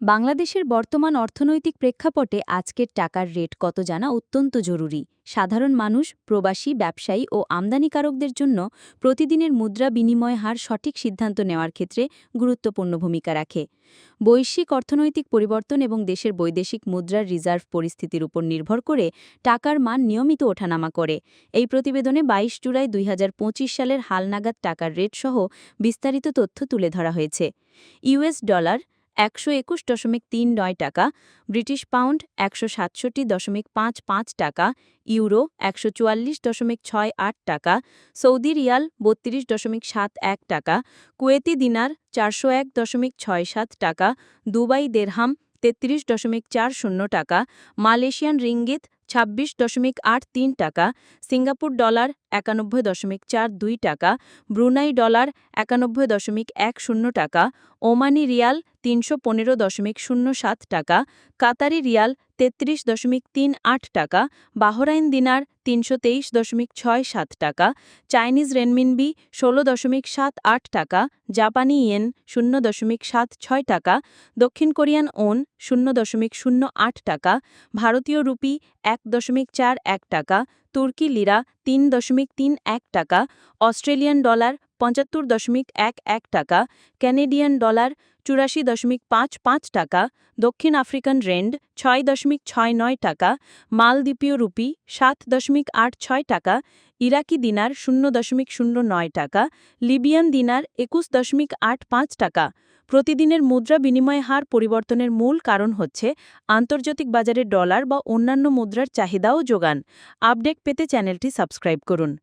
বাংলাদেশের বর্তমান অর্থনৈতিক প্রেক্ষাপটে আজকের টাকার রেট কত জানা অত্যন্ত জরুরি। সাধারণ মানুষ, প্রবাসী, ব্যবসায়ী ও আমদানিকারকদের জন্য প্রতিদিনের মুদ্রা বিনিময় হার সঠিক সিদ্ধান্ত নেওয়ার ক্ষেত্রে গুরুত্বপূর্ণ ভূমিকা রাখে। বৈশ্বিক অর্থনৈতিক পরিবর্তন এবং দেশের বৈদেশিক মুদ্রার রিজার্ভ পরিস্থিতির উপর নির্ভর করে টাকার মান নিয়মিত ওঠানামা করে। এই প্রতিবেদনে ২২ জুলাই দুই হাজার পঁচিশ সালের হালনাগাদ টাকার রেট সহ বিস্তারিত তথ্য তুলে ধরা হয়েছে। ইউএস ডলার একশো একুশ দশমিক তিন নয় টাকা, ব্রিটিশ পাউন্ড একশো সাতষট্টি দশমিক পাঁচ পাঁচ টাকা, ইউরো একশো চুয়াল্লিশ দশমিক ছয় আট টাকা, সৌদি রিয়াল বত্রিশ দশমিক সাত এক টাকা, কুয়েতি দিনার চারশো এক দশমিক ছয় সাত টাকা, দুবাই দেড়হাম তেত্রিশ দশমিক চার শূন্য টাকা, মালয়েশিয়ান রিঙ্গিত ছাব্বিশ দশমিক আট তিন টাকা, সিঙ্গাপুর ডলার একানব্বই দশমিক চার দুই টাকা, ব্রুনাই ডলার একানব্বই দশমিক এক শূন্য টাকা, ওমানি রিয়াল তিনশো পনেরো দশমিক শূন্য সাত টাকা, কাতারি রিয়াল তেত্রিশ দশমিক তিন আট টাকা, বাহরাইন দিনার তিনশো তেইশ দশমিক ছয় সাত টাকা, চাইনিজ রেনমিনবি ষোলো দশমিক সাত আট টাকা, জাপানি ইয়েন শূন্য দশমিক সাত ছয় টাকা, দক্ষিণ কোরিয়ান ওন শূন্য দশমিক শূন্য আট টাকা, ভারতীয় রুপি এক দশমিক চার এক টাকা, তুর্কি লিরা তিন দশমিক তিন এক টাকা, অস্ট্রেলিয়ান ডলার পঁচাত্তর দশমিক এক এক টাকা, ক্যানেডিয়ান ডলার চুরাশি দশমিক পাঁচ পাঁচ টাকা, দক্ষিণ আফ্রিকান রেন্ড ছয় দশমিক ছয় নয় টাকা, মালদ্বীপীয় রুপি সাত দশমিক আট ছয় টাকা, ইরাকি দিনার শূন্য দশমিক শূন্য নয় টাকা, লিবিয়ান দিনার একুশ দশমিক আট পাঁচ টাকা। প্রতিদিনের মুদ্রা বিনিময় হার পরিবর্তনের মূল কারণ হচ্ছে আন্তর্জাতিক বাজারে ডলার বা অন্যান্য মুদ্রার চাহিদা ও যোগান। আপডেট পেতে চ্যানেলটি সাবস্ক্রাইব করুন।